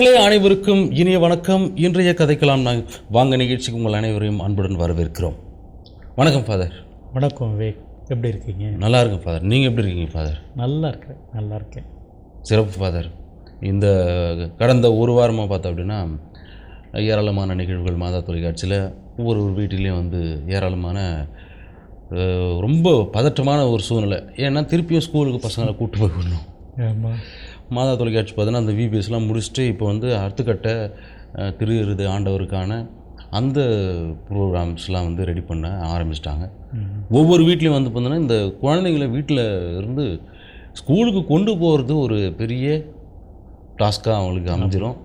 நேயர்களே அனைவருக்கும் இனிய வணக்கம். இன்றைய கதைக்கலாம் நான் வாங்க நிகழ்ச்சிக்கு உங்கள் அனைவரையும் அன்புடன் வரவேற்கிறோம். வணக்கம் ஃபாதர் வணக்கம் விவேக். எப்படி இருக்கீங்க? நல்லா இருக்கும் ஃபாதர் நீங்கள் எப்படி இருக்கீங்க ஃபாதர் நல்லா இருக்கிறேன் நல்லா இருக்கேன். சிறப்பு ஃபாதர் இந்த கடந்த ஒரு வாரமாக பார்த்தோம் அப்படின்னா ஏராளமான நிகழ்வுகள் மாதா தொலைக்காட்சியில் ஒவ்வொரு ஒரு வீட்டிலையும் வந்து ஏராளமான ரொம்ப பதற்றமான ஒரு சூழ்நிலை. ஏன்னா திருப்பியும் ஸ்கூலுக்கு பசங்களை கூட்டு போய் விடணும். மாதா தொலைக்காட்சி பார்த்தீங்கன்னா அந்த விபிஎஸ்லாம் முடிச்சுட்டு இப்போ வந்து அடுத்த கட்ட அஹ், திரு இருது ஆண்டவருக்கான அந்த ப்ரோக்ராம்ஸ்லாம் வந்து ரெடி பண்ண ஆரம்பிச்சிட்டாங்க. ஒவ்வொரு வீட்லேயும் வந்து பார்த்தீங்கன்னா இந்த குழந்தைங்களை வீட்டில் இருந்து ஸ்கூலுக்கு கொண்டு போகிறது ஒரு பெரிய டாஸ்க்காக அவங்களுக்கு அமைஞ்சிரும்.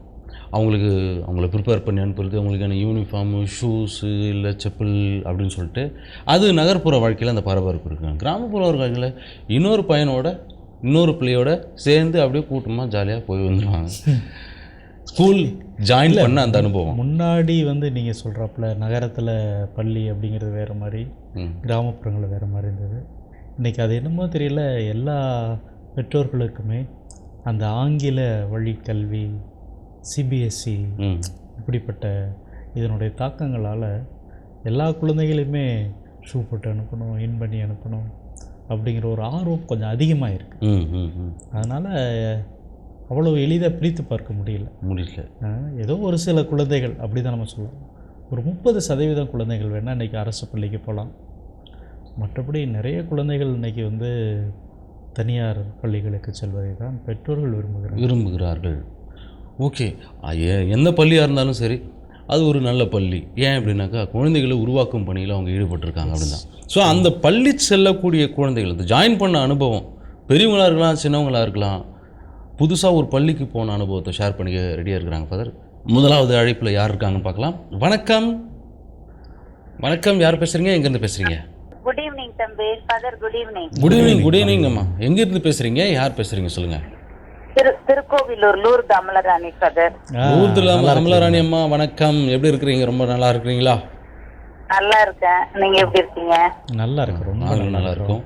அவங்களுக்கு அவங்கள ப்ரிப்பேர் பண்ணி அனுப்புறது அவங்களுக்கான யூனிஃபார்மு ஷூஸு இல்லை செப்பல் அப்படின்னு சொல்லிட்டு அது நகர்ப்புற வாழ்க்கையில் அந்த பரபரப்பு இருக்குங்க கிராமப்புற வாழ்க்கையில் இன்னொரு பையனோட இன்னொரு பிள்ளையோட சேர்ந்து அப்படியே கூட்டமாக ஜாலியாக போய் வந்துடுவாங்க ஸ்கூல் ஜாயின் பண்ண அந்த அனுபவம். முன்னாடி வந்து நீங்கள் சொல்கிறாப்புல நகரத்தில் பள்ளி அப்படிங்கிறது வேறு மாதிரி. கிராமப்புறங்களில் வேறு மாதிரி இருந்தது. இன்றைக்கி அது என்னமோ தெரியல எல்லா பெற்றோர்களுக்குமே அந்த ஆங்கில வழி கல்வி சிபிஎஸ்சி ம். இப்படிப்பட்ட இதனுடைய தாக்கங்களால் எல்லா குழந்தைகளையுமே ஷூ போட்டு அனுப்பணும் இன் பண்ணி அனுப்பணும். அப்படிங்கிற ஒரு ஆர்வம் கொஞ்சம் அதிகமாக இருக்குது அதனால் அவ்வளோ எளிதாக பிரித்து பார்க்க முடியல. முடியல. ஏதோ ஒரு சில குழந்தைகள் அப்படி தான் நம்ம சொல்லலாம் ஒரு முப்பது சதவீதம் குழந்தைகள் வேணால் இன்றைக்கி அரசு பள்ளிக்கு போகலாம் மற்றபடி நிறைய குழந்தைகள் இன்றைக்கி வந்து தனியார் பள்ளிகளுக்கு செல்வதை தான் பெற்றோர்கள் விரும்புகிறாங்க விரும்புகிறார்கள். ஓகே எந்த பள்ளியாக இருந்தாலும் சரி அது ஒரு நல்ல பள்ளி. ஏன் அப்படின்னாக்கா குழந்தைகளை உருவாக்கும் பணியில் அவங்க ஈடுபட்டிருக்காங்க அப்படின்னு தான் ஸோ அந்த பள்ளி செல்லக்கூடிய குழந்தைகள் இந்த ஜாயின் பண்ண அனுபவம் பெரியவங்களாக இருக்கலாம் சின்னவங்களாக இருக்கலாம் புதுசாக ஒரு பள்ளிக்கு போன அனுபவத்தை ஷேர் பண்ணிக்க ரெடியாக இருக்கிறாங்க ஃபாதர் முதலாவது அழைப்பில் யார் இருக்காங்கன்னு பார்க்கலாம். வணக்கம். வணக்கம். யார் பேசுகிறீங்க எங்கேருந்து பேசுகிறீங்க குட் ஈவினிங் தம்பி. Father good evening good evening good evening அம்மா. எங்கேருந்து பேசுகிறீங்க யார் பேசுகிறீங்க சொல்லுங்கள் திருக்கோவிலூர் லூர் அமலராணி அமலராணி அம்மா வணக்கம். எப்படி இருக்கிறீங்க? ரொம்ப நல்லா இருக்கிறீங்களா? நல்லா இருக்கேன். நீங்க எப்படி இருக்கீங்க? நல்லா இருக்கு ரொம்ப நாங்களும் நல்லா இருக்கோம்.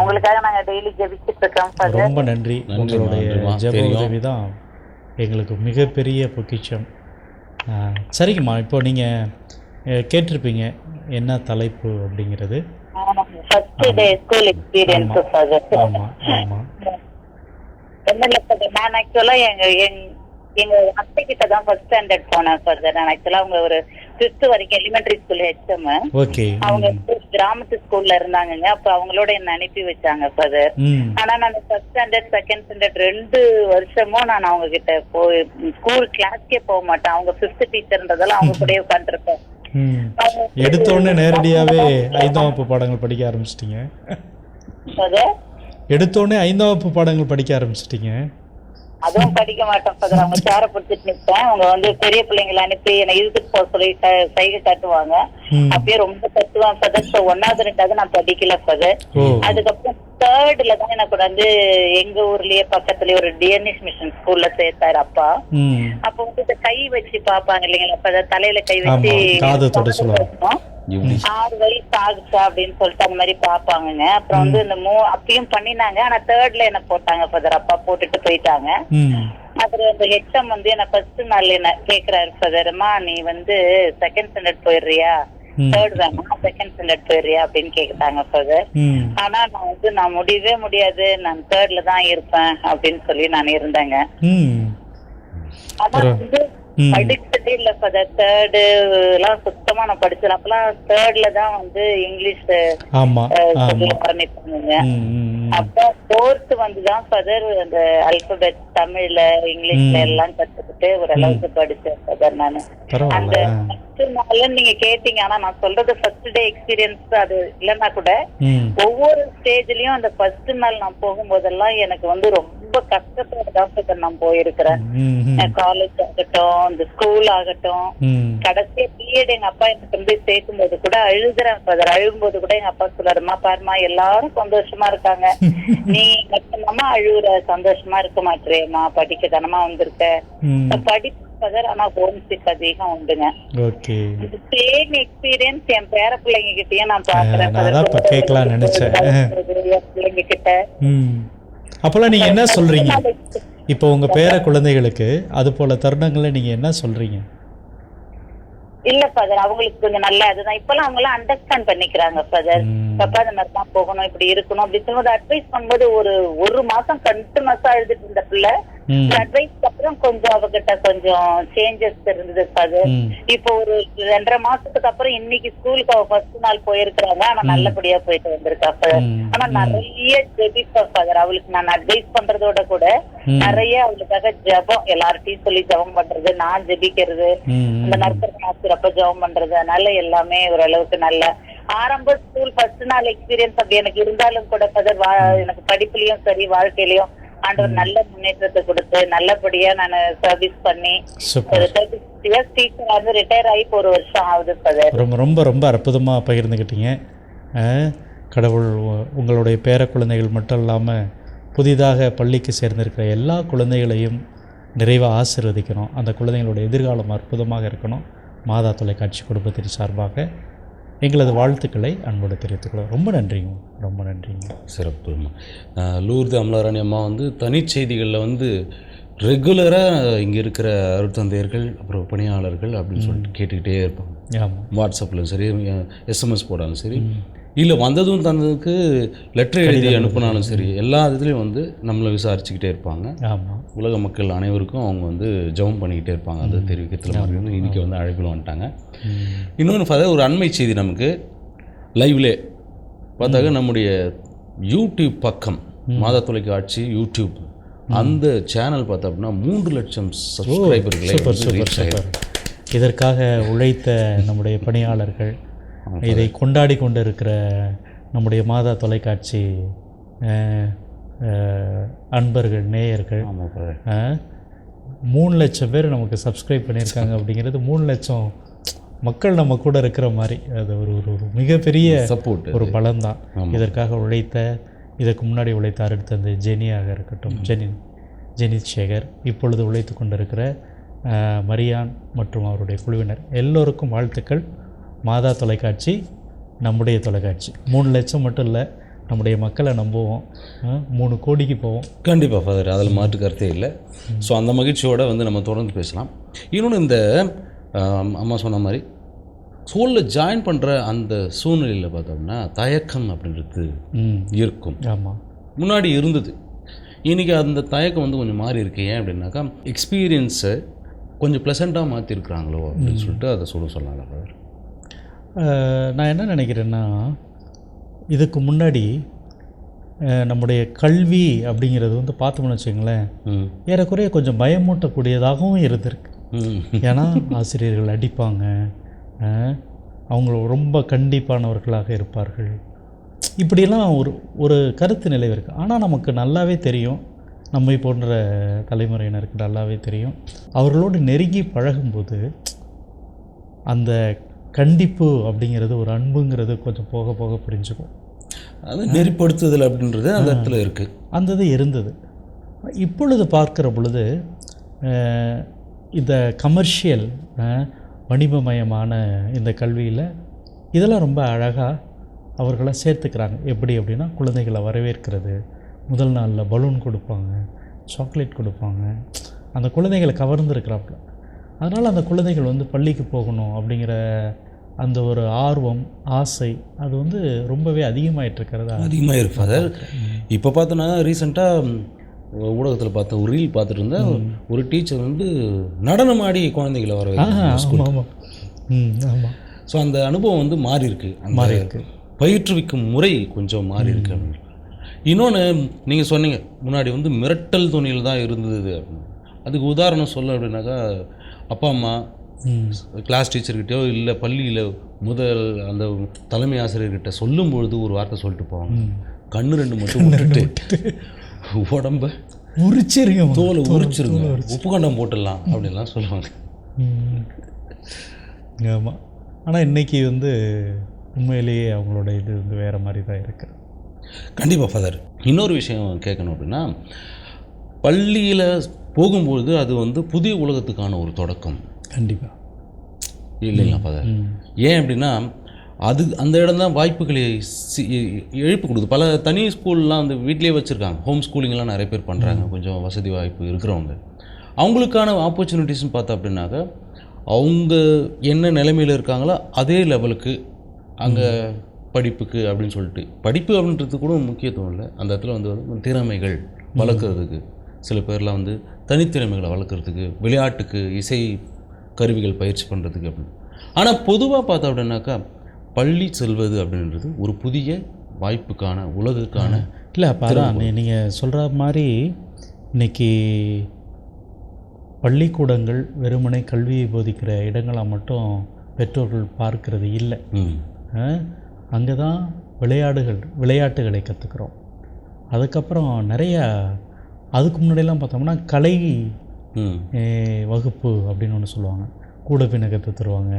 உங்களுக்காக நாங்க டெய்லி ஜெபிச்சுட்டு இருக்கோம் ரொம்ப நன்றி. உங்களுடைய. ஜெப தெரியும். உதவி தான் எங்களுக்கு மிகப்பெரிய பொக்கிஷம். ஆ, சரிங்கம்மா. இப்போ நீங்கள் கேட்டிருப்பீங்க என்ன தலைப்பு அப்படிங்கிறது. First day school experience father ஆமாம் இல்ல ஃபாதர் நான் ஆக்சுவலா எங்க எங் எங்க அத்தை கிட்ட தான் ஃபர்ஸ்ட் ஸ்டாண்டர்ட் போனேன் ஃபாதர் நான் ஆக்சுவலா அவங்க ஒரு ஃபிஃப்த் வரைக்கும் எலிமெண்டரி ஸ்கூல் ஹெச்எம் ஓகே அவங்க கிராமத்து ஸ்கூல்ல இருந்தாங்கங்க. அப்ப அவங்களோட என்ன அனுப்பி வச்சாங்க ஃபாதர் ம். ஆனா நான் ஃபர்ஸ்ட் ஸ்டாண்டர்ட் செகண்ட் ஸ்டாண்டர்ட் ரெண்டு வருஷமும் நான் அவங்க கிட்ட போய் ஸ்கூல் கிளாஸ்க்கே போக மாட்டேன். அவங்க ஃபிஃப்த் டீச்சர்ன்றதெல்லாம் அவங்க கூடயே உட்காந்துருப்பேன் எடுத்த உடனே நேரடியாகவே ஐந்தாம் வகுப்பு பாடங்கள் படிக்க ஆரம்பிச்சிட்டிங்க. எடுத்த உடனே ஐந்தாம் வகுப்பு பாடங்கள் படிக்க ஆரம்பிச்சிட்டிங்க. அதுவும் படிக்க மாட்டேன் ஃபாதர் அவங்க சேர பிடிச்சிட்டு நிற்பேன் அவங்க வந்து பெரிய பிள்ளைங்களை அனுப்பி என்னை இழுத்துட்டு போக சொல்லி சைகை காட்டுவாங்க. அப்பயே ரொம்ப கத்துவான் ஃபாதர் ஸோ ஒன்னாவது ரெண்டாவது நான் படிக்கல ஃபாதர் அதுக்கப்புறம் தேர்ட்ல தான் எனக்கு வந்து எங்க ஊர்லயே பக்கத்துலயே ஒரு டிஎன்எஸ் மிஷன் ஸ்கூல்ல சேர்த்தாரு அப்பா. அப்ப வந்து கை வச்சு பாப்பாங்க இல்லைங்களா? அப்ப தலையில கை வச்சு ஆறு வயசு ஆகுச்சா அப்படின்னு சொல்லிட்டு அந்த மாதிரி பாப்பாங்கங்க அப்புறம் வந்து இந்த மூ அப்பயும் பண்ணினாங்க. ஆனா தேர்ட்ல என்ன போட்டாங்க ஃபதர் அப்பா போட்டுட்டு போயிட்டாங்க. ம். அப்புறம் அந்த ஹெச்எம் வந்து என்ன ஃபர்ஸ்ட் நாள் என்ன கேக்குறாரு ஃபதர்மா நீ வந்து செகண்ட் ஸ்டாண்டர்ட் போயிடுறியா. தேர்ட் வேணா செகண்ட் ஸ்டாண்டர்ட் போயிடுறியா? அப்படின்னு கேக்குறாங்க ஃபதர் ஆனா நான் வந்து நான் முடியவே முடியாது. நான் தேர்ட்ல தான் இருப்பேன் அப்படின்னு சொல்லி நான் இருந்தேங்க. ஆனா வந்து ம். படிச்சதே இல்ல ஃபதர் தேர்டு எல்லாம் சுத்தமா நான் படிச்சேன் அப்பெல்லாம் தேர்ட்ல தான் வந்து இங்கிலீஷ் ஆரம்பிப்பாங்க ம் ம் ம். அப்போ ஃபோர்த் வந்து தான் ஃபதர் அந்த அல்பபெட் தமிழ்ல இங்கிலீஷ்ல எல்லாம் கத்துக்கிட்டு ஓரளவுக்கு படிச்சேன் ஃபதர் நானு. அந்த பரவாயில்ல ஃபர்ஸ்ட் நாள் நீங்க கேட்டீங்க ஆனா நான் சொல்றது ஃபர்ஸ்ட் டே எக்ஸ்பீரியன்ஸ் அது இல்லைன்னா கூட ஒவ்வொரு ஸ்டேஜ்லயும் அந்த ஃபர்ஸ்ட் நாள் நான் போகும்போதெல்லாம் எனக்கு வந்து ரொம்ப கஷ்டத்தோட தான் ஃபதர் நான் போயிருக்கிறேன். காலேஜ் ஆகட்டும் இந்த ஸ்கூல் ஆகட்டும் கடைசியா பிஎட் எங்க அப்பா எனக்கு கொண்டு போய் சேர்க்கும் போது கூட அழுகுறேன் ஃபாதர் அழுகும்போது கூட எங்க அப்பா சொல்றாருமா பாருமா எல்லாரும் சந்தோஷமா இருக்காங்க. நீ மட்டும்தாம்மா அழுகுற சந்தோஷமா இருக்க மாட்டேறேம்மா. படிக்க தானமா வந்திருக்க படிப்பு ஃபாதர் ஆனா ஹோம் சிக் அதிகம் உண்டுங்க. சேம் எக்ஸ்பீரியன்ஸ் என் பேர பிள்ளைங்க கிட்டயும் நான் பாக்குறேன் பிள்ளைங்க கிட்ட. அப்போல்லாம் நீங்கள் என்ன சொல்கிறீங்க இப்போ உங்கள் பேர குழந்தைகளுக்கு அது போல் தருணங்களை நீங்கள் என்ன சொல்கிறீங்க இல்ல ஃபாதர் அவங்களுக்கு கொஞ்சம் நல்ல அதுதான். இப்பெல்லாம் அவங்க எல்லாம் அண்டர்ஸ்டாண்ட் பண்ணிக்கிறாங்க ஃபாதர் பப்பா இந்த மாதிரி தான் போகணும் இப்படி இருக்கணும் அப்படி சொல்லும்போது அட்வைஸ் பண்ணும்போது ஒரு ஒரு மாசம் கண்டினியூஸா அழுதுட்டு இருந்த பிள்ளை ம். அப்புறம் கொஞ்சம் அவகிட்ட கொஞ்சம் சேஞ்சஸ் இருந்தது ம். இப்போ ஒரு ரெண்டரை மாசத்துக்கு அப்புறம் இன்னைக்கு ஸ்கூலுக்கு அவ ஃபர்ஸ்ட் நாள் போயிருக்கிறாங்க. ஆனா நல்லபடியா போயிட்டு வந்திருக்கா. ஆனா நிறைய ஜெபிப்பா ஃபாதர் அவளுக்கு நான் அட்வைஸ் பண்றதோட கூட. நிறைய அவளுக்காக ஜெபம் எல்லார்ட்டையும் சொல்லி ஜெபம் பண்றது நான் ஜெபிக்கிறது அந்த நர்சரி மாஸ்டர் அப்ப ஜெபம் பண்றது அதனால எல்லாமே ஓரளவுக்கு நல்ல ஆரம்ப ஸ்கூல் ஃபர்ஸ்ட் நாள் எக்ஸ்பீரியன்ஸ் அப்படி எனக்கு இருந்தாலும் கூட ஃபாதர் எனக்கு படிப்புலயும் சரி வாழ்க்கையிலயும் ஆண்டவர் நல்ல முன்னேற்றத்தை கொடுத்து நல்லபடியா நான் சர்வீஸ் பண்ணி டீச்சர் வந்து ரிட்டையர் ஆகி ஒரு வருஷம் ஆகுது ஃபாதர் ரொம்ப ரொம்ப ரொம்ப அற்புதமாக பகிர்ந்துக்கிட்டீங்க கடவுள் உங்களுடைய பேர குழந்தைகள் மட்டும் இல்லாமல் புதிதாக பள்ளிக்கு சேர்ந்திருக்கிற எல்லா குழந்தைகளையும் நிறைவாக ஆசீர்வதிக்கணும். அந்த குழந்தைகளோட எதிர்காலம் அற்புதமாக இருக்கணும். மாதா தொலைக்காட்சி குடும்பத்தின் சார்பாக எங்களது வாழ்த்துக்களை அன்போடு தெரிவித்துக்கிறோம் ரொம்ப நன்றிங்க. ரொம்ப நன்றிங்க. சிறப்பு. அஹ் லூர்து அமலாராணி அம்மா வந்து தனிச்செய்திகளில் வந்து ரெகுலராக இங்கே இருக்கிற அருட்தந்தையர்கள் அப்புறம் பணியாளர்கள் அப்படின்னு சொல்லிட்டு கேட்டுக்கிட்டே இருப்பாங்க. வாட்ஸ்அப்லையும் சரி எஸ்எம்எஸ் போடாலும் சரி இல்லை வந்ததும் தந்ததுக்கு லெட்டர் எழுதி அனுப்புனாலும் சரி எல்லா இதுலேயும் வந்து நம்மளை விசாரிச்சுக்கிட்டே இருப்பாங்க. ஆமாம் உலக மக்கள் அனைவருக்கும் அவங்க வந்து ஜெபம் பண்ணிக்கிட்டே இருப்பாங்க. அது தெரிவிக்கிறதுல மாதிரி வந்து இன்றைக்கி வந்து அழைப்பில் வந்துட்டாங்க. இன்னொன்று பார்த்தா ஒரு அண்மை செய்தி நமக்கு லைவ்லே பார்த்தாக்க நம்முடைய யூடியூப் பக்கம் மாதா தொலைக்காட்சி யூடியூப் அந்த சேனல் பார்த்தா அப்படின்னா மூன்று லட்சம் சப்ஸ்கிரைபர்களை இதற்காக உழைத்த நம்முடைய பணியாளர்கள் இதை கொண்டாடி கொண்டு இருக்கிற நம்முடைய மாதா தொலைக்காட்சி அன்பர்கள் நேயர்கள் மூணு லட்சம் பேர் நமக்கு சப்ஸ்கிரைப் பண்ணியிருக்காங்க அப்படிங்கிறது மூணு லட்சம் மக்கள் நம்ம கூட இருக்கிற மாதிரி. அது ஒரு ஒரு ஒரு மிகப்பெரிய சப்போர்ட் ஒரு பலம்தான். இதற்காக உழைத்த இதற்கு முன்னாடி உழைத்த அருட்தந்தை ஜெனியாக இருக்கட்டும். ஜெனி ஜெனித் சேகர் இப்பொழுது உழைத்து கொண்டிருக்கிற மரியான் மற்றும் அவருடைய குழுவினர். எல்லோருக்கும் வாழ்த்துக்கள். மாதா தொலைக்காட்சி நம்முடைய தொலைக்காட்சி. மூணு லட்சம் மட்டும் இல்லை நம்முடைய மக்களை நம்புவோம். மூணு கோடிக்கு போவோம். கண்டிப்பாக ஃபாதர் அதில் மாற்று கருத்தே இல்லை. ஸோ அந்த மகிழ்ச்சியோட வந்து நம்ம தொடர்ந்து பேசலாம். இன்னொன்று இந்த அம்மா சொன்ன மாதிரி சோலில் ஜாயின் பண்ணுற அந்த சூழ்நிலையில் பார்த்தோம்னா தயக்கம் அப்படின்றது இருக்கும். ஆமாம் முன்னாடி இருந்தது. இன்றைக்கி அந்த தயக்கம் வந்து கொஞ்சம் மாறி இருக்கு. ஏன் அப்படின்னாக்கா எக்ஸ்பீரியன்ஸை கொஞ்சம் ப்ளசண்ட்டாக மாற்றிருக்கிறாங்களோ அப்படின்னு சொல்லிட்டு அதை சொல்ல சொல்லலாம் நான் என்ன நினைக்கிறேன்னா இதுக்கு முன்னாடி நம்முடைய கல்வி அப்படிங்கிறது வந்து பார்த்தோம்னு வச்சுங்களேன் ஏறக்குறைய கொஞ்சம் பயமூட்டக்கூடியதாகவும் இருந்திருக்கு. ஏன்னா ஆசிரியர்கள் அடிப்பாங்க அஹ், அவங்க ரொம்ப கண்டிப்பானவர்களாக இருப்பார்கள். இப்படியெல்லாம் ஒரு ஒரு கருத்து நிலை இருக்குது ஆனால் நமக்கு நல்லாவே தெரியும். நம்மை போன்ற தலைமுறையினருக்கு நல்லாவே தெரியும். அவர்களோடு நெருங்கி பழகும்போது அந்த கண்டிப்பு அப்படிங்கிறது ஒரு அன்புங்கிறது கொஞ்சம் போக போக புரிஞ்சுக்கும். அது நெறிப்படுத்துதல் அப்படின்றது அந்த இடத்துல இருக்குது அந்த இது இருந்தது. இப்பொழுது பார்க்கிற பொழுது இந்த கமர்ஷியல் வணிகமயமான இந்த கல்வியில் இதெல்லாம் ரொம்ப அழகாக அவர்களை சேர்த்துக்கிறாங்க. எப்படி அப்படின்னா குழந்தைகளை வரவேற்கிறது. முதல் நாளில் பலூன் கொடுப்பாங்க சாக்லேட் கொடுப்பாங்க. அந்த குழந்தைகளை கவர்ந்துருக்கிறாப்புல. அதனால் அந்த குழந்தைகள் வந்து பள்ளிக்கு போகணும் அப்படிங்கிற அந்த ஒரு ஆர்வம் ஆசை அது வந்து ரொம்பவே அதிகமாயிட்டு இருக்கிறதா அதிகமாக இருக்கு ஃபாதர் இப்போ பார்த்தோன்னா ரீசெண்டாக ஊடகத்தில் பார்த்த ஒரு ரீல் பார்த்துட்டு இருந்தேன். ஒரு டீச்சர் வந்து நடனம் ஆடி குழந்தைகளை வர ஆமாம் ஆமாம் ஸோ அந்த அனுபவம் வந்து மாறி இருக்கு மாறி இருக்கு. பயிற்றுவிக்கும் முறை கொஞ்சம் மாறி இருக்கு அப்படின்னு இன்னொன்று நீங்கள் சொன்னீங்க முன்னாடி வந்து மிரட்டல் துணியில் தான் இருந்தது அப்படின்னு. அதுக்கு உதாரணம் சொல்ல அப்படின்னாக்கா அப்பா அம்மா கிளாஸ் டீச்சர்கிட்டயோ இல்லை பள்ளியில் முதல் அந்த தலைமை ஆசிரியர்கிட்ட சொல்லும் பொழுது ஒரு வார்த்தை சொல்லிட்டு போவாங்க. கண்ணு ரெண்டு மட்டும் விட்டுட்டு உடம்ப உரிச்சிருங்க. தோலை உரிச்சிருங்க. உப்பு கண்டம் போட்டுடலாம் அப்படின்லாம் சொல்லுவாங்க. ஆமாம் ஆனால் இன்னைக்கு வந்து உண்மையிலேயே அவங்களோட இது வந்து வேறு மாதிரி தான் இருக்குது கண்டிப்பாக ஃபாதர் இன்னொரு விஷயம் கேட்கணும் அப்படின்னா பள்ளியில் போகும்பொழுது அது வந்து புதிய உலகத்துக்கான ஒரு தொடக்கம். கண்டிப்பாக இல்லைங்களா ஃபாதர் ஏன் அப்படின்னா அது அந்த இடம் தான் வாய்ப்புகளை சி- எழுப்பி கொடுக்குது. பல தனி ஸ்கூல்லாம் வந்து வீட்டிலேயே வச்சுருக்காங்க. ஹோம் ஸ்கூலிங்லாம் நிறைய பேர் பண்ணுறாங்க கொஞ்சம் வசதி வாய்ப்பு இருக்கிறவங்க. அவங்களுக்கான ஆப்பர்ச்சுனிட்டிஸ்னு பார்த்தா அப்படின்னாக்கா அவங்க என்ன நிலைமையில் இருக்காங்களோ அதே லெவலுக்கு அங்கே படிப்புக்கு அப்படின்னு சொல்லிட்டு படிப்பு அப்படின்றது கூட முக்கியத்துவம் இல்லை. அந்த இடத்துல வந்து திறமைகள் வளர்க்குறதுக்கு. சில பேர்லாம் வந்து தனித்திறமைகளை வளர்க்குறதுக்கு விளையாட்டுக்கு இசை கருவிகள் பயிற்சி பண்ணுறதுக்கு அப்படின்னு. ஆனால் பொதுவாக பார்த்தா அப்படின்னாக்கா பள்ளி செல்வது அப்படின்றது ஒரு புதிய வாய்ப்புக்கான உலகுக்கான இல்லை அப்போ அதான் நீங்கள் சொல்கிற மாதிரி இன்னைக்கு பள்ளிக்கூடங்கள் வெறுமனே கல்வியை போதிக்கிற இடங்களாக மட்டும் பெற்றோர்கள் பார்க்கிறது இல்லை. அங்கே தான் விளையாடுகள் விளையாட்டுகளை கற்றுக்குறோம் அதுக்கப்புறம் நிறைய அதுக்கு முன்னாடியெல்லாம் பார்த்தோம்னா கலை வகுப்பு அப்படின்னு ஒன்று சொல்லுவாங்க. கூட கற்று தருவாங்க.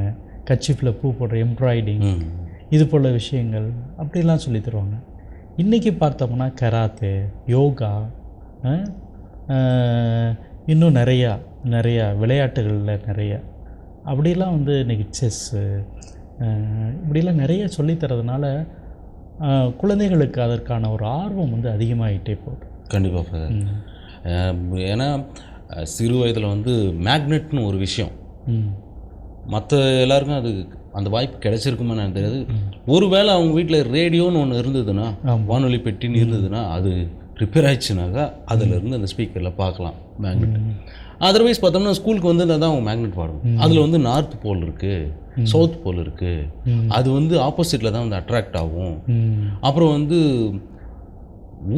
கச்சிஃபில் பூ போடுற எம்ப்ராய்டிங் இது போல் விஷயங்கள் அப்படிலாம் சொல்லி தருவாங்க. இன்றைக்கி பார்த்தோம்னா கராத்தே யோகா இன்னும் நிறையா நிறையா விளையாட்டுகளில் நிறைய. அப்படிலாம் வந்து இன்றைக்கி செஸ்ஸு இப்படிலாம் நிறைய சொல்லித் தரதுனால அஹ், குழந்தைகளுக்கு அதற்கான ஒரு ஆர்வம் வந்து அதிகமாகிட்டே போகுது. கண்டிப்பாக ஃபாதர். ஏன்னா சிறு வயதில் வந்து மேக்னெட்னு ஒரு விஷயம். மற்ற எல்லாருக்கும் அது அந்த வாய்ப்பு கிடைச்சிருக்குமா எனக்கு தெரியாது. ஒருவேளை அவங்க வீட்டில் ரேடியோன்னு ஒன்று இருந்ததுன்னா. வானொலி பெட்டின்னு இருந்ததுன்னா அது ரிப்பேர் ஆயிடுச்சுனாக்கா அதில் இருந்து அந்த ஸ்பீக்கரில் பார்க்கலாம் மேக்னெட் அதர்வைஸ் பார்த்தோம்னா ஸ்கூலுக்கு வந்து தான் அவங்க மேக்னெட் பாடணும் அதில் வந்து நார்த் போல் இருக்குது சவுத் போல் இருக்குது. அது வந்து ஆப்போசிட்டில் தான் வந்து அட்ராக்ட் ஆகும். அப்புறம் வந்து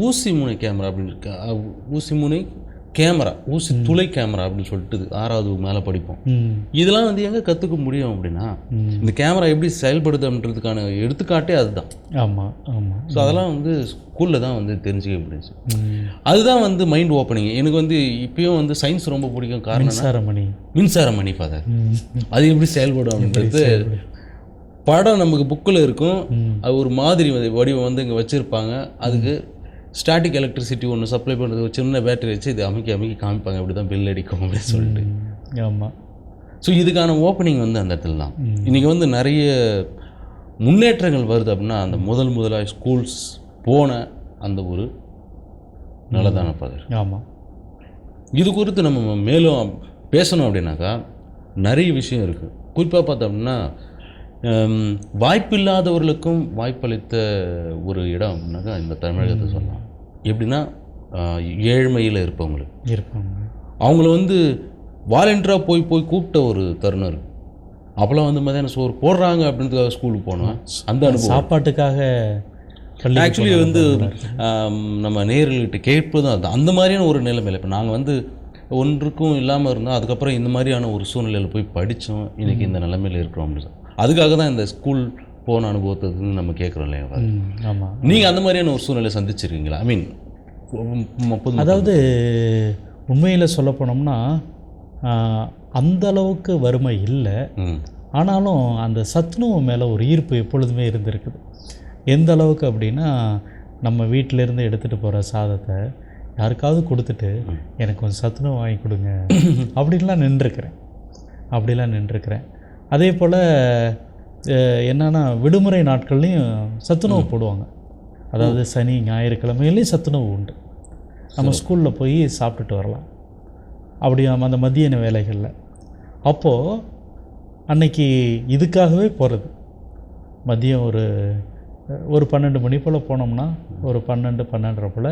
ஊசி முனை கேமரா அப்படின்னு இருக்கு. ஊசி முனை கேமரா ஊசி துளை கேமரா அப்படின்னு சொல்லிட்டு ஆறாவது மேலே படிப்போம். இதெல்லாம் வந்து எங்கே கற்றுக்க முடியும் அப்படின்னா. இந்த கேமரா எப்படி செயல்படுது அப்படின்றதுக்கான எடுத்துக்காட்டே அதுதான். ஆமாம் ஆமாம் ஸோ அதெல்லாம் வந்து ஸ்கூலில் தான் வந்து தெரிஞ்சுக்க முடியுது ம். அதுதான் வந்து மைண்ட் ஓப்பனிங் எனக்கு வந்து இப்பயும் வந்து சயின்ஸ் ரொம்ப பிடிக்கும். காரணம்? மின்சாரமணி மின்சார மணி. ஃபாதர் அது எப்படி செயல்படும் அப்படின்றது படம் நமக்கு புக்கில் இருக்கும். அது ஒரு மாதிரி வடிவம் வந்து இங்கே வச்சுருப்பாங்க. அதுக்கு ஸ்டாட்டிக் எலக்ட்ரிசிட்டி ஒன்று சப்ளை பண்ணுறது ஒரு சின்ன பேட்டரி வச்சு இது அமைக்கி அமைக்கி காமிப்பாங்க. அப்படி தான் பில் அடிக்கும் அப்படின்னு சொல்லிட்டு. ஆமாம் ஸோ இதுக்கான ஓப்பனிங் வந்து அந்த இடத்துல தான். இன்றைக்கி வந்து நிறைய முன்னேற்றங்கள் வருது அப்படின்னா அந்த முதல் முதலாக ஸ்கூல்ஸ் போன அந்த ஒரு நல்லதான பதர் ஆமாம் இது குறித்து நம்ம மேலும் பேசணும் அப்படின்னாக்கா நிறைய விஷயம் இருக்குது குறிப்பாக பார்த்தோம் அப்படின்னா ஹம், வாய்ப்பில்லாதவர்களுக்கும் வாய்ப்பளித்த ஒரு இடம் அப்படின்னாக்கா இந்த தமிழகத்தை சொல்லலாம். எப்படின்னா ஏழ்மையில் இருப்பவங்களுக்கு இருப்பாங்க. அவங்கள வந்து வாலண்டியராக போய் போய் கூப்பிட்ட ஒரு இருக்குது அப்போல்லாம் வந்து மதியானம் சோறு போடுறாங்க அப்படின்றதுக்காக ஸ்கூலுக்கு போனோம். அந்த அனுபவம். சாப்பாட்டுக்காக ஆக்சுவலி வந்து நம்ம நேர்கள்கிட்ட கேட்பதும் அது அந்த மாதிரியான ஒரு நிலைமையில் இப்போ நாங்கள் வந்து ஒன்றுக்கும் இல்லாமல் இருந்தோம் அதுக்கப்புறம் இந்த மாதிரியான ஒரு சூழ்நிலையில் போய் படித்தோம் இன்றைக்கி இந்த நிலைமையில் இருக்கிறோம் அப்படின்னு. அதுக்காக தான் இந்த ஸ்கூல் போன அனுபவத்தை நம்ம கேட்குறோம் இல்லையா ஆமாம் நீங்கள் அந்த மாதிரியான ஒரு சூழ்நிலை சந்திச்சிருக்கீங்களா? ஐ மீன் அதாவது உண்மையில் சொல்ல போனோம்னா அந்த அளவுக்கு வறுமை இல்லை. ஆனாலும் அந்த சத்துணவு மேலே ஒரு ஈர்ப்பு எப்பொழுதுமே இருந்திருக்குது. எந்த அளவுக்கு அப்படின்னா நம்ம வீட்டிலேருந்து எடுத்துகிட்டு போகிற சாதத்தை யாருக்காவது கொடுத்துட்டு எனக்கு கொஞ்சம் சத்துணவு வாங்கி கொடுங்க. அப்படின்லாம் நின்றுருக்கிறேன். அப்படிலாம் நின்றுருக்கிறேன். அதே போல் என்னன்னா விடுமுறை நாட்கள்லையும் சத்துணவு போடுவாங்க. அதாவது சனி ஞாயிற்றுக்கிழமையிலையும் சத்துணவு உண்டு. நம்ம ஸ்கூலில் போய் சாப்பிட்டுட்டு வரலாம். அப்படி நம்ம அந்த மத்தியான வேலைகளில். அப்போது அன்னைக்கு இதுக்காகவே போகிறது மதியம் ஒரு ஒரு பன்னெண்டு மணி போல் போனோம்னா ஒரு பன்னெண்டு பன்னெண்டரை போல்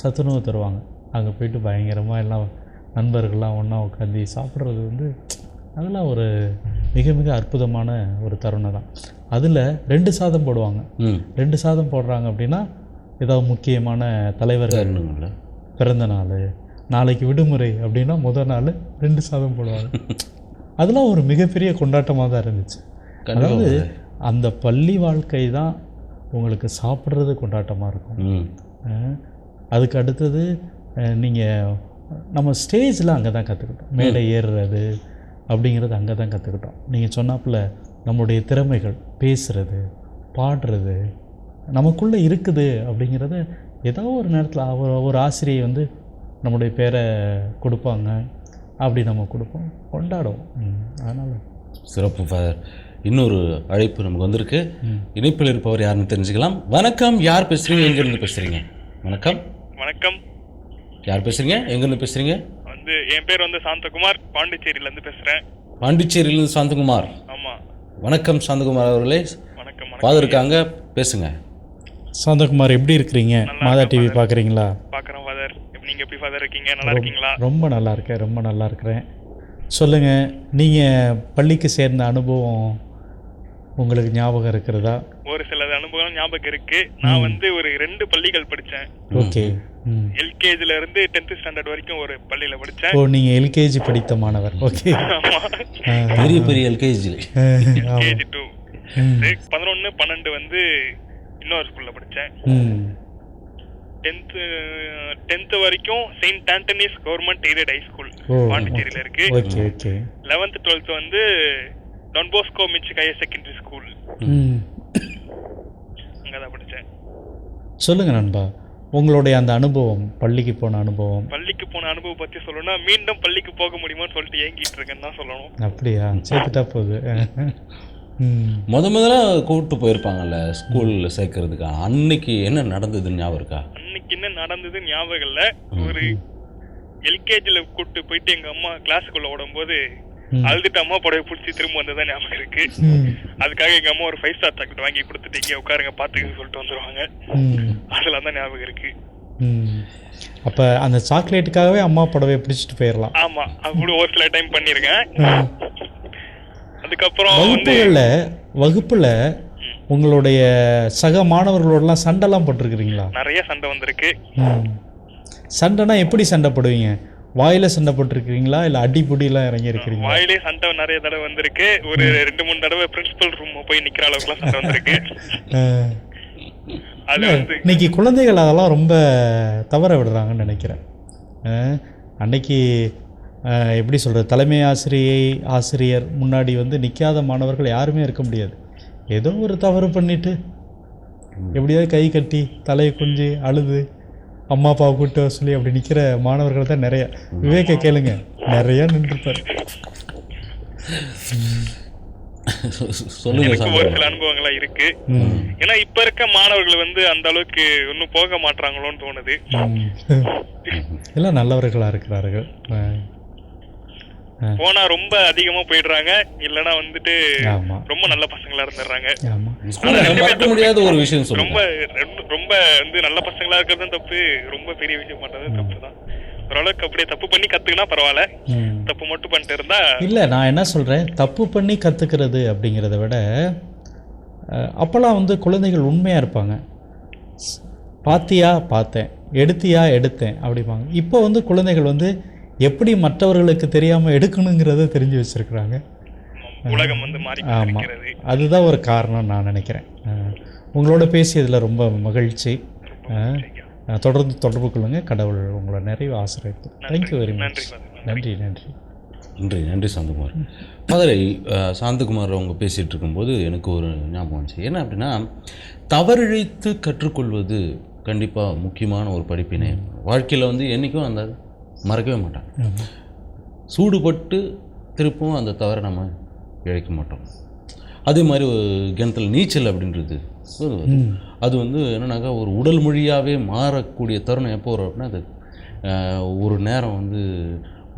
சத்துணவு தருவாங்க. அங்கே போயிட்டு பயங்கரமாக எல்லாம் நண்பர்கள்லாம் ஒன்றா உட்காந்து சாப்பிட்றது வந்து அதெல்லாம் ஒரு மிக மிக அற்புதமான ஒரு தருணம் தான். அதில் ரெண்டு சாதம் போடுவாங்க. ரெண்டு சாதம் போடுறாங்க அப்படின்னா ஏதாவது முக்கியமான தலைவர்கள். பிறந்த நாள் நாளைக்கு விடுமுறை அப்படின்னா முதல் நாள் ரெண்டு சாதம் போடுவாங்க. அதெல்லாம் ஒரு மிகப்பெரிய கொண்டாட்டமாக தான் இருந்துச்சு. அதாவது அந்த பள்ளி வாழ்க்கை தான் உங்களுக்கு சாப்பிட்றது கொண்டாட்டமாக இருக்கும். அதுக்கு அடுத்தது நீங்கள் நம்ம ஸ்டேஜில் அங்கே தான் கற்றுக்கிட்டோம் மேடை ஏறுறது அப்படிங்கிறது அங்கே தான் கற்றுக்கிட்டோம் நீங்கள் சொன்னாப்புல நம்முடைய திறமைகள் பேசுகிறது பாடுறது நமக்குள்ளே இருக்குது அப்படிங்கிறத ஏதோ ஒரு நேரத்தில் ஒரு ஒரு ஆசிரியை வந்து நம்முடைய பேரை கொடுப்பாங்க. அப்படி நம்ம கொடுப்போம். கொண்டாடுவோம். அதனால். சிறப்பு ஃபாதர். இன்னொரு அழைப்பு நமக்கு வந்திருக்கு. இணைப்பில் இருப்பவர் யாருன்னு தெரிஞ்சுக்கலாம். வணக்கம். யார் பேசுகிறீங்க எங்கேருந்து பேசுகிறீங்க வணக்கம். வணக்கம். யார் பேசுகிறீங்க எங்கேருந்து பேசுகிறீங்க வந்து என் பேர் வந்து சாந்தகுமார். பாண்டிச்சேரியில இருந்து பேசுறேன். பாண்டிச்சேரியிலிருந்து சாந்தகுமார். ஆமா. வணக்கம் சாந்தகுமார் அவர்களே. வணக்கம் ஃபாதர் இருக்காங்க பேசுங்க. சாந்தகுமார் எப்படி இருக்கிறீங்க? மாதா டிவி. பார்க்குறீங்களா பாக்குறேன் ஃபாதர் நீங்க எப்படி ஃபாதர் இருக்கீங்க? நல்லா இருக்கீங்களா? ரொம்ப நல்லா இருக்கேன் ரொம்ப நல்லா இருக்கிறேன். சொல்லுங்கள் நீங்கள் பள்ளிக்கு சேர்ந்த அனுபவம் உங்களுக்கு ஞாபகம் இருக்கிறதா? ஒரு சில அனுபவம் ஞாபகம் இருக்கு. நான் வந்து ஒரு ரெண்டு பள்ளிகள் படிச்சேன். ஓகே. ம். எல்கேஜில இருந்து டென்த் ஸ்டாண்டர்ட் வரைக்கும் ஒரு பள்ளியில படிச்சேன். ஓ நீங்கள் எல்கேஜி படித்த மாணவர். ஓகே. ஆமா. பெரிய பெரிய எல்கேஜியில் கேஜி டூ பதினொன்னு பன்னெண்டு வந்து இன்னொரு ஸ்கூல்ல படிச்சேன். ம். டென்த் டென்த் வரைக்கும் saint Antony's government aided high school பாண்டிச்சேரியில இருக்கு. Okay okay. லெவன்த் டுவெல்த் வந்து டான் போஸ்கோ மிச்சிக் ஹையர் செகண்டரி ஸ்கூல் ம். அங்கதான் படிச்சேன் சொல்லுங்கள் நண்பா உங்களுடைய அந்த அனுபவம் பள்ளிக்கு போன அனுபவம். பள்ளிக்கு போன அனுபவம் பத்தி சொல்லணும்னா மீண்டும் பள்ளிக்கு போக முடியுமான்னு சொல்லிட்டு ஏங்கிட்டு இருக்கேன்னு தான் சொல்லணும். அப்படியா? சேர்த்துட்டா போகுது ம். முத முதல்ல கூப்பிட்டு போயிருப்பாங்கல்ல ஸ்கூலில் சேர்க்கறதுக்கு. அன்னைக்கு என்ன நடந்ததுன்னு ஞாபகம் இருக்கா? அன்னைக்கு என்ன நடந்தது ஞாபகம் இல்ல. ஒரு எல்கேஜில கூட்டு போயிட்டு எங்க அம்மா கிளாஸுக்குள்ள ஓடும்போது. அழுதுட்டு அம்மா புடவை பிடிச்சி திரும்ப வந்ததான் ஞாபகம் இருக்கு. அதுக்காக எங்க அம்மா ஒரு ஃபைவ் ஸ்டார் சாக்லேட் வாங்கி கொடுத்துட்டு இங்கே உட்காருங்க பாத்துக்கன்னு சொல்லிட்டு வந்துருவாங்க. ம். அதெல்லாம் தான் ஞாபகம் இருக்கு. அப்போ அந்த சாக்லேட்டுக்காகவே அம்மா புடவையை பிடிச்சிட்டு போயிடலாம் ஆமா அது கூட ஒரு சில டைம் பண்ணிருக்கேன். அதுக்கப்புறம் வகுப்புகளில் வகுப்பில் உங்களுடைய சக மாணவர்களோடலாம் சண்டைலாம் போட்டிருக்கிறீங்களா? நிறைய சண்டை வந்திருக்கு. சண்டைனா எப்படி சண்டை போடுவீங்க? வாயில் சண்டை போட்டிருக்கிறீங்களா? இல்லை அடிப்புடிலாம் இறங்கி இருக்கிறீங்களா வாயிலே சண்டை நிறைய தடவை வந்திருக்கு. ஒரு ரெண்டு மூணு தடவை பிரின்சிபல் ரூம் போய் நிக்கிற அளவுக்குலாம் சண்டை வந்திருக்கு. இன்னைக்கு குழந்தைகள் அதெல்லாம் ரொம்ப தவற விடுறாங்கன்னு நினைக்கிறேன். அன்னைக்கு எப்படி சொல்கிறது தலைமை ஆசிரியை ஆசிரியர் முன்னாடி வந்து நிற்காத மாணவர்கள் யாருமே இருக்க முடியாது. ஏதோ ஒரு தவறு பண்ணிட்டு எப்படியாவது கை கட்டி தலையை குஞ்சு அழுது அம்மா அப்பாவை கூப்பிட்டு சொல்லி அப்படி நிற்கிற மாணவர்கள் தான் நிறைய. விவேக்க கேளுங்க. நிறைய நின்றுப்பார் சொல்லுங்க எனக்கு ஒரு சில அனுபவங்கள்லாம் இருக்கு. ஏன்னா இப்ப இருக்க மாணவர்கள் வந்து அந்த அளவுக்கு இன்னும் போக மாட்றாங்களோன்னு தோணுது. எல்லாம் நல்லவர்களாக இருக்கிறார்கள். போனா ரொம்ப அதிகமா போயிடுறாங்க. இல்லனா வந்துட்டு ரொம்ப நல்ல பசங்களா இருந்துடுறாங்க. முடியாத ஒரு விஷயம் ரொம்ப ரொம்ப- ரொம்ப வந்து நல்ல பசங்களா இருக்கிறதும் தப்பு ரொம்ப பெரிய விஷயம் பண்றதும் தப்பு தான். ஓரளவுக்கு அப்படியே தப்பு பண்ணி கத்துக்கினா பரவாயில்ல. தப்பு மட்டும் பண்ணிட்டு இருந்தா இல்லை நான் என்ன சொல்கிறேன் தப்பு பண்ணி கற்றுக்கிறது அப்படிங்கிறத விட அப்போல்லாம் வந்து குழந்தைகள் உண்மையாக இருப்பாங்க. பாத்தியா? பார்த்தேன். எடுத்தியா? எடுத்தேன். அப்படிம்பாங்க. இப்போ வந்து குழந்தைகள் வந்து எப்படி மற்றவர்களுக்கு தெரியாமல் எடுக்கணுங்கிறத தெரிஞ்சு வச்சுருக்குறாங்க. உலகம் வந்து மாறி ஆமாம் அதுதான் ஒரு காரணம் நான் நினைக்கிறேன். உங்களோட பேசியதில் ரொம்ப மகிழ்ச்சி. தொடர்ந்து தொடர்பு கொள்ளுங்கள் கடவுள் உங்களை நிறைவு ஆசிரியர் தேங்க்யூ வெரி மச் நன்றி. நன்றி. நன்றி நன்றி. நன்றி சாந்தகுமார். ஃபாதரை சாந்தகுமார் அவங்க பேசிகிட்டு இருக்கும்போது எனக்கு ஒரு ஞாபகம் வந்துச்சு. என்ன அப்படின்னா தவறிழைத்து கற்றுக்கொள்வது கண்டிப்பாக முக்கியமான ஒரு படிப்பினை. வாழ்க்கையில் வந்து என்றைக்கும் அந்த மறக்கவே மாட்டாங்க. சூடுபட்டு திருப்பவும் அந்த தவறை நம்ம இழைக்க மாட்டோம். அதே மாதிரி ஒரு கிணத்துல நீச்சல் அப்படின்றது அது வந்து என்னன்னாக்கா ஒரு உடல் மொழியாகவே மாறக்கூடிய தருணம் எப்போ வரும் அப்படின்னா அது ஒரு நேரம் வந்து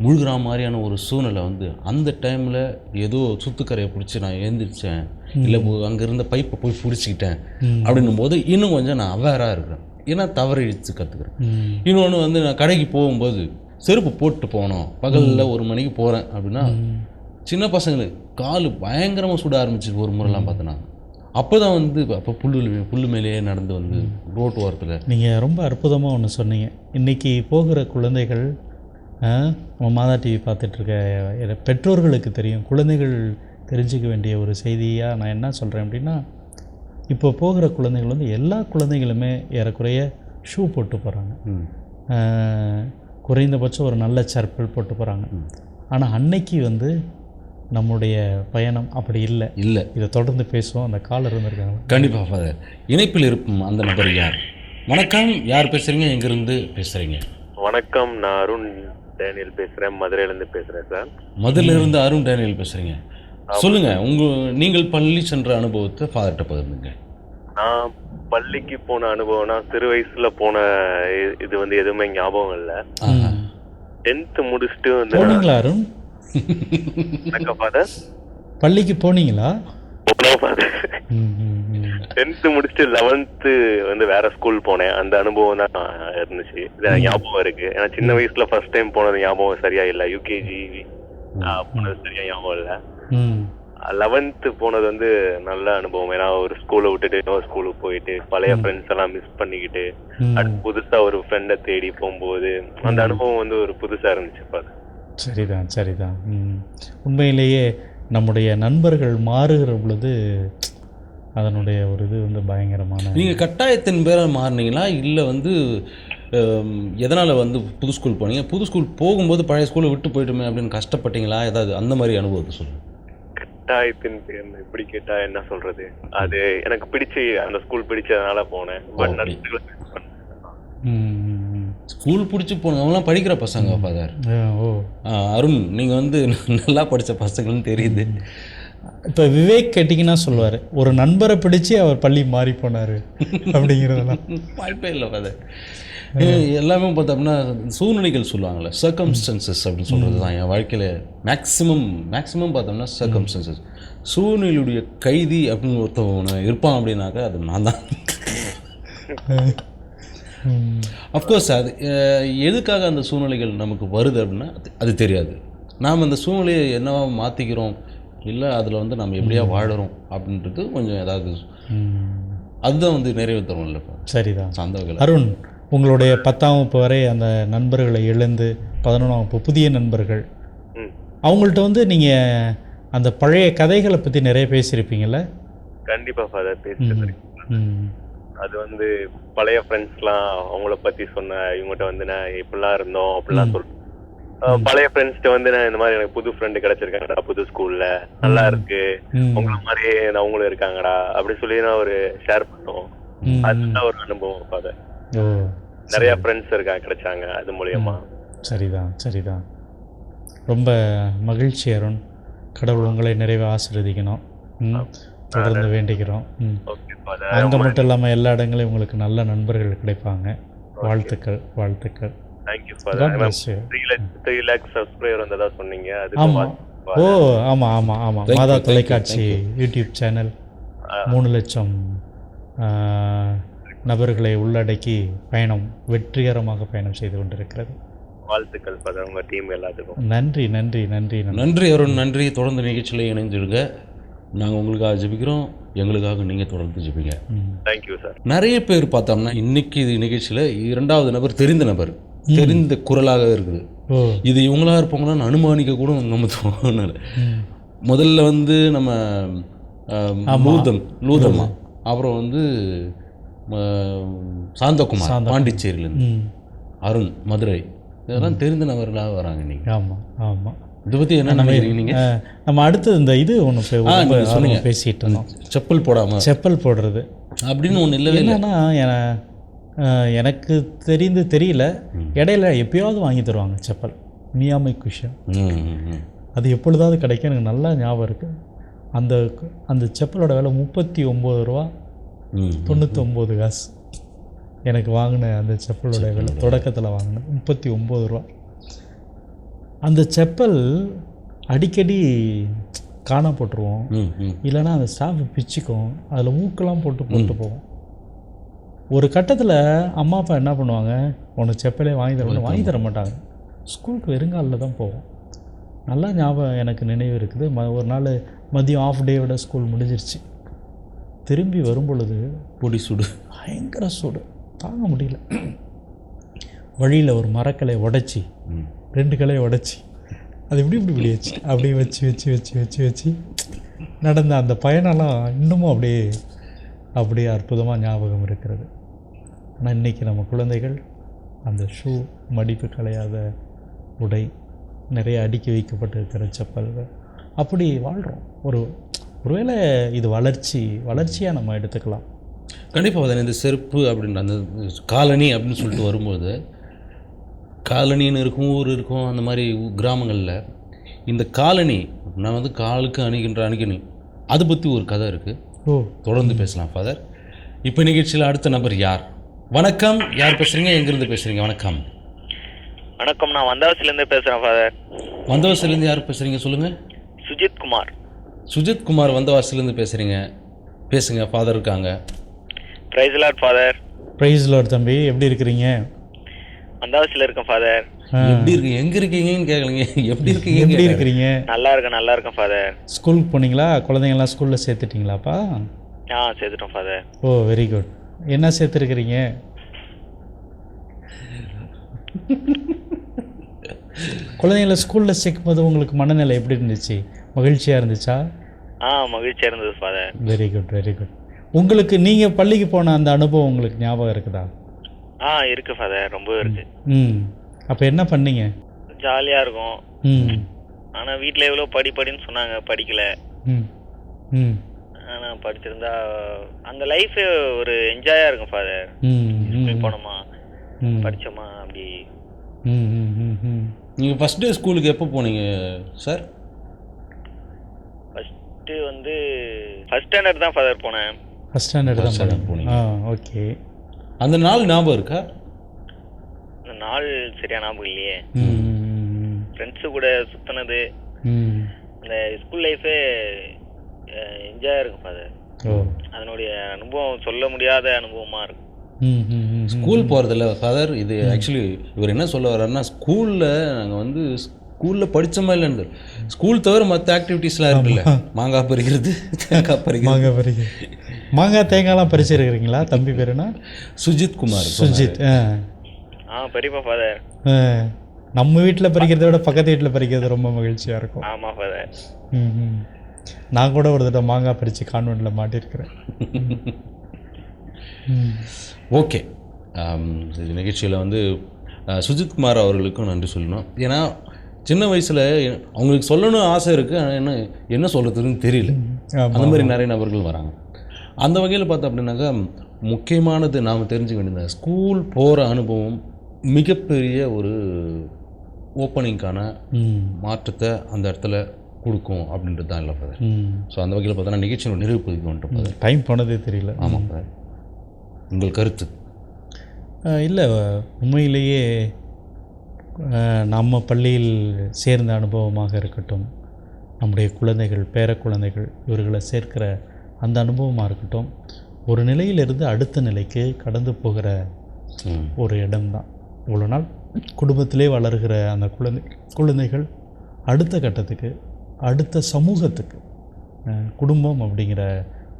முழுகிற மாதிரியான ஒரு சூழ்நிலை வந்து அந்த டைமில் ஏதோ சுத்துக்கரையை பிடிச்சி நான் எழுந்திரிச்சேன் இல்லை அங்கே இருந்த பைப்பை போய் பிடிச்சிக்கிட்டேன் அப்படின்னும் போது இன்னும் கொஞ்சம் நான் அவேராக இருக்கிறேன். ஏன்னா தவறு இழுத்து கற்றுக்கிறேன் இன்னொன்று வந்து நான் கடைக்கு போகும்போது செருப்பு போட்டு போகணும் பகலில் ஒரு மணிக்கு போகிறேன் அப்படின்னா சின்ன பசங்களுக்கு கால் பயங்கரமாக சுட ஆரம்பிச்சு ஒரு முறைலாம் பார்த்தேன் நான் அப்போ தான் வந்து அப்போ புல்லு புல்லு மேலேயே நடந்து வந்து ரோட்டு ஓரத்தில். நீங்கள் ரொம்ப அற்புதமாக ஒன்று சொன்னீங்க. இன்றைக்கி போகிற குழந்தைகள் நம்ம மாதா டிவி பார்த்துட்ருக்க பெற்றோர்களுக்கு தெரியும். குழந்தைகள் தெரிஞ்சுக்க வேண்டிய ஒரு செய்தியாக நான் என்ன சொல்கிறேன் அப்படின்னா இப்போ போகிற குழந்தைகள் வந்து எல்லா குழந்தைகளுமே ஏறக்குறைய ஷூ போட்டு போகிறாங்க குறைந்தபட்சம் ஒரு நல்ல செருப்பல் போட்டு போகிறாங்க ஆனால் அன்னைக்கு வந்து நம்முடைய பயணம் அப்படி இல்லை. இல்லை. இதை தொடர்ந்து பேசுவோம். அந்த காலர் இருந்திருக்காங்க. கண்டிப்பாக ஃபாதர். இணைப்பில் இருக்கும் அந்த நபர் யார்? வணக்கம். யார் பேசுகிறீங்க எங்கேருந்து பேசுகிறீங்க வணக்கம். நான் அருண் டேனியல் பேசுறேன். மதுரையில இருந்து பேசுறேன் சார். முதல்ல இருந்து அருண் டேனியல் பேசுகிறீங்க சொல்லுங்க. உங்க நீங்கள் பள்ளி சென்ற அனுபவத்தை ஃபாதர்கிட்ட பகிர்ந்துங்க. நான் பள்ளிக்கு போன அனுபவம்னா சிறு வயசுல போன இது வந்து எதுவுமே ஞாபகம் இல்ல. டென்த் முடிச்சுட்டு வந்து போனீங்களா அருண்? பள்ளிக்கு போனீங்களா? போனோம் ஃபாதர் ம், ம், ம். டென்த் முடிச்சுட்டு லெவன்த்து வந்து வேற ஸ்கூல் போனேன். அந்த அனுபவம் தான் இருந்துச்சு. இது ஞாபகம் இருக்கு. ஏன்னா சின்ன வயசுல ஃபர்ஸ்ட் டைம் போனது ஞாபகம் சரியா இல்ல. யூகேஜி போனது சரியா ஞாபகம் இல்ல. லெவன்த்து போனது வந்து நல்ல அனுபவம். ஏன்னா ஒரு ஸ்கூலை விட்டுட்டு இன்னொரு ஸ்கூலுக்கு போயிட்டு பழைய ஃப்ரெண்ட்ஸ் எல்லாம் மிஸ் பண்ணிக்கிட்டு. அடுத்து புதுசா ஒரு ஃப்ரெண்டை தேடி போகும்போது அந்த அனுபவம் வந்து ஒரு புதுசா இருந்துச்சு பாரு சரிதான் சரிதான். ம். உண்மையிலேயே நம்முடைய நண்பர்கள் மாறுகிற பொழுது அதனுடைய ஒரு இது வந்து பயங்கரமான நீங்க கட்டாயத்தின் பேர மாறினீங்களா? இல்லை வந்து எதனால வந்து புது ஸ்கூல் போனீங்க? புது ஸ்கூல் போகும்போது பழைய ஸ்கூலை விட்டு போயிட்டுமே அப்படின்னு கஷ்டப்பட்டீங்களா? ஏதாவது அந்த மாதிரி அனுபவத்தை சொல்லுங்க. கட்டாயத்தின் பேர் இப்படி கேட்டா என்ன சொல்றது? அது எனக்கு பிடிச்சு அந்த ஸ்கூல் பிடிச்சதுனால போனேன். பட். ஸ்கூல் பிடிச்சி போனவங்களாம் படிக்கிற பசங்க ஃபாதர் அருண் நீங்கள் வந்து நல்லா படித்த பசங்கள்னு தெரியுது. இப்போ விவேக் கேட்டிங்கன்னா சொல்லுவார் ஒரு நண்பரை பிடிச்சு அவர் பள்ளி மாறி போனார். அப்படிங்கிறதெல்லாம். வாய்ப்பே இல்லை ஃபாதர் எல்லாமே பார்த்தோம்னா சூழ்நிலைகள் சொல்லுவாங்கள்ல சர்க்கம்ஸ்டன்சஸ் அப்படின்னு சொல்கிறது தான். என் வாழ்க்கையில் மேக்ஸிமம் மேக்ஸிமம் பார்த்தோம்னா சர்க்கம்ஸ்டன்சஸ் சூழ்நிலையுடைய கைதி அப்படின்னு ஒருத்தவன் இருப்பான் அப்படின்னாக்கா அது நான் தான். அஃப்கோர்ஸ் அது எதுக்காக அந்த சூழ்நிலைகள் நமக்கு வருது அப்படின்னா அது- தெரியாது. நாம் அந்த சூழ்நிலையை என்னவா மாற்றிக்கிறோம் இல்லை அதில் வந்து நம்ம எப்படியா வாழறோம் அப்படின்றது கொஞ்சம் ஏதாவது. அதுதான் வந்து நிறைவு தரும் இல்லை சரிதான். அந்த வகையில் அருண் உங்களுடைய பத்தாம் வகுப்பு வரை அந்த நண்பர்களை இழந்து பதினொன்றாம் வகுப்பு புதிய நண்பர்கள். அவங்கள்ட்ட வந்து நீங்கள் அந்த பழைய கதைகளை பற்றி நிறைய பேசியிருப்பீங்கள்ல கண்டிப்பா ஃபாதர் ம் அது வந்து பழைய ஃப்ரெண்ட்ஸ்லாம் அவங்கள பத்தி சொன்ன இவங்ககிட்ட வந்து நான் இப்படிலாம் இருந்தோம் அப்படிலாம் சொல் பழைய ஃப்ரெண்ட்ஸ்கிட்ட வந்து நான் இந்த மாதிரி எனக்கு புது ஃப்ரெண்டு கிடைச்சிருக்காங்கடா புது ஸ்கூல்ல நல்லா இருக்கு. உங்கள மாதிரியே அவங்களும் இருக்காங்கடா அப்படி சொல்லி நான் ஒரு ஷேர் பண்ணோம். அதுதான் ஒரு அனுபவம் ஃபாதர் நிறைய ஃப்ரெண்ட்ஸ் இருக்கா கிடைச்சாங்க அது மூலியமா. சரிதான் சரிதான். ரொம்ப மகிழ்ச்சி அருண். கடவுள் உங்களை நிறைவே ஆசீர்வதிக்கணும். தொடர்ந்து வேண்டிக்கிறோம். ம். ஓகே ஃபாதர் அங்கே மட்டும் இல்லாமல் எல்லா இடங்களையும் உங்களுக்கு நல்ல நண்பர்கள் கிடைப்பாங்க. வாழ்த்துக்கள் வாழ்த்துக்கள். ஓ ஆமாம் ஆமாம் ஆமாம் மாதா தொலைக்காட்சி யூடியூப் சேனல். மூணு லட்சம் நபர்களை உள்ளடக்கி பயணம் வெற்றிகரமாக பயணம் செய்து கொண்டிருக்கிறது. வாழ்த்துக்கள் ஃபாதர் உங்க டீம் எல்லாத்துக்கும். நன்றி நன்றி நன்றி நன்றி. அருண் நன்றி. தொடர்ந்து நிகழ்ச்சியில் இணைஞ்சிருங்க நாங்கள் உங்களுக்காக ஜெபிக்கிறோம். எங்களுக்காக நீங்கள் தொடர்ந்து ஜெபிங்க. தேங்க்யூ சார் நிறைய பேர் பார்த்தோம்னா இன்னைக்கு இது நிகழ்ச்சியில் இரண்டாவது நபர் தெரிந்த நபர். தெரிந்த குரலாக இருக்குது. இது இவங்களா இருப்பாங்களான்னு அனுமானிக்க கூட நம்ம தோணல. முதல்ல வந்து நம்ம லூதம் லூதம்மா. அப்புறம் வந்து சாந்தகுமார் பாண்டிச்சேரியிலேருந்து. அருண் மதுரை. இதெல்லாம் தெரிந்த நபர்களாக வராங்க நீங்கள் ஆமாம் ஆமாம் இதை பற்றி என்ன நினைக்கிறீங்க நீங்கள் நம்ம அடுத்தது இந்த இது ஒன்று சொன்னீங்க. பேசிகிட்டு இருந்தோம். செப்பல் போடாமல் செப்பல் போடுறது. அப்படின்னு ஒன்று இல்லை. அஹ், எனக்கு தெரிந்து தெரியல. இடையில எப்பயாவது வாங்கி தருவாங்க செப்பல். மியாமை குஷன். அது எப்பொழுதாவது கிடைக்கும். எனக்கு நல்லா ஞாபகம் இருக்குது அந்த அந்த செப்பலோட விலை முப்பத்தி ஒம்பது ரூபா. ம் தொண்ணூற்றி ஒம்பது காசு. எனக்கு வாங்கின அந்த செப்பலோட விலை தொடக்கத்தில் வாங்கினேன் முப்பத்தி ஒம்பது ரூபா. அந்த செப்பல் அடிக்கடி காண போட்டுருவோம். இல்லைன்னா அந்த ஸ்டாஃப் பிச்சுக்கும் அதில் ஊக்கெல்லாம் போட்டு போட்டு போகும். ஒரு கட்டத்தில் அம்மா அப்பா என்ன பண்ணுவாங்க? உனக்கு செப்பலே வாங்கி தர வாங்கி தர மாட்டாங்க. ஸ்கூலுக்கு வெறுங்காலில் தான் போவோம். நல்லா ஞாபகம் எனக்கு நினைவு இருக்குது. ம ஒரு நாள் மதியம் ஆஃப் டேவோட ஸ்கூல் முடிஞ்சிருச்சு. திரும்பி வரும் பொழுது பொடி சுடு பயங்கர சூடு. தாங்க முடியல. வழியில் ஒரு மரக்கலை உடைச்சி ரெண்டு கிளையை உடைச்சி அது இப்படி இப்படி இப்படி வச்சு அப்படியே வச்சு வச்சு வச்சு வச்சு வச்சு நடந்த அந்த பயணம்லாம் இன்னமும் அப்படியே அப்படியே அற்புதமாக ஞாபகம் இருக்கிறது. ஆனால் இன்றைக்கி நம்ம குழந்தைகள் அந்த ஷூ மடிப்பு கலையாத உடை நிறைய அடுக்கி வைக்கப்பட்டிருக்கிற செப்பல்கள் அப்படி வாழ்கிறோம் ஒரு ஒருவேளை இது வளர்ச்சி வளர்ச்சியாக நம்ம எடுத்துக்கலாம். கண்டிப்பாக பார்த்தீங்கன்னா இந்த செருப்பு அப்படின்ற அந்த காலனி அப்படின்னு சொல்லிட்டு வரும்போது காலனின்னு இருக்கும் ஊர் இருக்கும் அந்த மாதிரி கிராமங்களில் இந்த காலனி நான் வந்து காலுக்கு அணிகின்ற அணிகணி அதை பற்றி ஒரு கதை இருக்குது ஓ. தொடர்ந்து பேசலாம் ஃபாதர் இப்போ நிகழ்ச்சியில் அடுத்த நபர் யார்? வணக்கம். யார் பேசுகிறீங்க எங்கேருந்து பேசுகிறீங்க வணக்கம். வணக்கம் நான் வந்தாவசிலேருந்து பேசுகிறேன் ஃபாதர் வந்தவாசிலேருந்து யார் பேசுகிறீங்க சொல்லுங்கள் சுஜித் குமார். சுஜித் குமார் வந்தவாசிலேருந்து பேசுகிறீங்க பேசுங்க ஃபாதர் இருக்காங்க. Praise lord father praise lord தம்பி. எப்படி இருக்கிறீங்க? வந்தாவசியில் இருக்கேன் ஃபாதர் எப்படி இருக்கு எங்க இருக்கீங்கன்னு கேட்கலீங்க எப்படி இருக்கீங்க எப்படி இருக்கிறீங்க? நல்லா இருக்கேன் நல்லா இருக்கேன் ஃபாதர் ஸ்கூலுக்கு போனீங்களா? குழந்தைங்கள்லாம் ஸ்கூலில் சேர்த்துட்டிங்களாப்பா? ஆ சேர்த்துட்டோம் ஃபாதர் ஓ வெரி குட் என்ன சேர்த்துருக்கிறீங்க? குழந்தைங்கள ஸ்கூலில் சேர்க்கும்போது உங்களுக்கு மனநிலை எப்படி இருந்துச்சு? மகிழ்ச்சியாக இருந்துச்சா? ஆ மகிழ்ச்சியாக இருந்தது father very good very good உங்களுக்கு நீங்கள் பள்ளிக்கு போன அந்த அனுபவம் உங்களுக்கு ஞாபகம் இருக்குதா? ஆ இருக்கு ஃபாதர் ரொம்ப இருக்கு. ம். அப்போ என்ன பண்ணீங்க? ஜாலியாக இருக்கும். ம். ஆனால் வீட்டில் எவ்வளோ படி படின்னு சொன்னாங்க படிக்கல. ம். ம். ஆனால் படிச்சிருந்தா அந்த லைஃப் ஒரு என்ஜாயாக இருக்கும் ஃபாதர் ம் ஸ்கூல் போனோமா? ம். படிச்சோமா? அப்படி. ம் ம் ம் ம். நீங்கள் ஃபஸ்ட் டே ஸ்கூலுக்கு எப்போ போனீங்க சார் வந்து ஃபஸ்ட் ஸ்டாண்டர்ட் தான் ஃபாதர் போனேன். ஃபஸ்ட் ஸ்டாண்டர்ட் தான் standard போனீங்க. ஆ ஓகே அந்த நாள் ஞாபகம் இருக்கா? அந்த நாள் சரியா ஞாபகம் இல்லையே. ம் ஃப்ரெண்ட்ஸு கூட சுற்றினது ம். அந்த ஸ்கூல் லைஃபே என்ஜாயாக இருக்கும் ஃபாதர் ஓ. அதனுடைய அனுபவம் சொல்ல முடியாத அனுபவமாக இருக்கும். ம் ம் ம் ஸ்கூல் போகிறதில்ல ஃபாதர் இது ஆக்சுவலி இவர் என்ன சொல்ல வர்றாருன்னா ஸ்கூலில் நாங்கள் வந்து ஸ்கூலில் படித்தோமா இல்லைன்னு ஸ்கூல் தவிர மற்ற ஆக்டிவிட்டீஸ்லாம் இருக்குல்ல. மாங்காய் பறிக்கிறது தேங்காய் பறிக்கிறது. மாங்காய் பறிக்க மாங்காய் தேங்காய்லாம் பறிச்சிருக்கிறீங்களா தம்பி பேர் என்ன? சுஜித் குமார் சுஜித் ஆ. ஆ பெரியப்பா ஃபாதர் ஆ. நம்ம வீட்டில் பறிக்கிறத விட பக்கத்து வீட்டில் பறிக்கிறது ரொம்ப மகிழ்ச்சியாக இருக்கும். ஆமாம் ஃபாதர் ம் ம். நான் கூட ஒரு தடவை மாங்காய் பறித்து கான்வெண்ட்டில் மாட்டியிருக்கிறேன் ஓகே. நிகழ்ச்சியில் வந்து சுஜித் குமார் அவர்களுக்கும் நன்றி சொல்லணும். ஏன்னா சின்ன வயசில் அவங்களுக்கு சொல்லணும் ஆசை இருக்குது ஆனால் என்ன என்ன சொல்கிறதுன்னு தெரியல. அந்த மாதிரி நிறைய நபர்கள் வராங்க. அந்த வகையில் பார்த்தோம் அப்படின்னாக்கா முக்கியமானது நாம் தெரிஞ்சுக்க வேண்டியது ஸ்கூல் போகிற அனுபவம் மிகப்பெரிய ஒரு ஓப்பனிங்க்கான மாற்றத்தை அந்த இடத்துல கொடுக்கும் அப்படின்றது தான் இல்லை ம். ஸோ அந்த வகையில் பார்த்தோன்னா நிகழ்ச்சியோட ஃபாதர் டைம் போனதே தெரியல. ஆமாம் உங்கள் கருத்து? இல்லை உண்மையிலேயே நம்ம பள்ளியில் சேர்ந்த அனுபவமாக இருக்கட்டும் நம்முடைய குழந்தைகள் பேர குழந்தைகள் இவர்களை சேர்க்கிற அந்த அனுபவமாக இருக்கட்டும் ஒரு நிலையிலிருந்து அடுத்த நிலைக்கு கடந்து போகிற ஒரு இடம்தான். இவ்வளோ நாள் குடும்பத்திலே வளர்கிற அந்த குழந்தை குழந்தைகள் அடுத்த கட்டத்துக்கு அடுத்த சமூகத்துக்கு குடும்பம் அப்படிங்கிற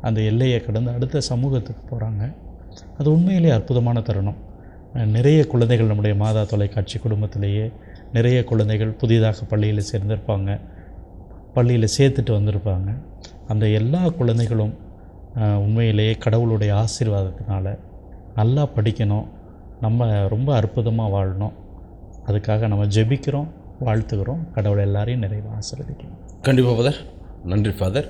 அந்த எல்லையை கடந்து அடுத்த சமூகத்துக்கு போகிறாங்க அது உண்மையிலே அற்புதமான தருணம். நிறைய குழந்தைகள் நம்முடைய மாதா தொலைக்காட்சி குடும்பத்திலேயே நிறைய குழந்தைகள் புதிதாக பள்ளியில் சேர்ந்திருப்பாங்க. பள்ளியில் சேர்த்துட்டு வந்திருப்பாங்க. அந்த எல்லா குழந்தைகளும் உண்மையிலேயே கடவுளுடைய ஆசீர்வாதத்தினால் நல்லா படிக்கணும். நம்ம ரொம்ப அற்புதமாக வாழணும். அதுக்காக நம்ம ஜெபிக்கிறோம் வாழ்த்துக்கிறோம் கடவுள் எல்லாரையும் நிறைவாக ஆசீர்வதிக்கணும் கண்டிப்பாக ஃபாதர் நன்றி ஃபாதர்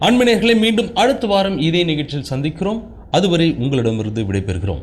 அன்பினர்களை மீண்டும் அடுத்த வாரம் இதே நிகழ்ச்சியில் சந்திக்கிறோம். அதுவரை உங்களிடமிருந்து விடைபெறுகிறோம்.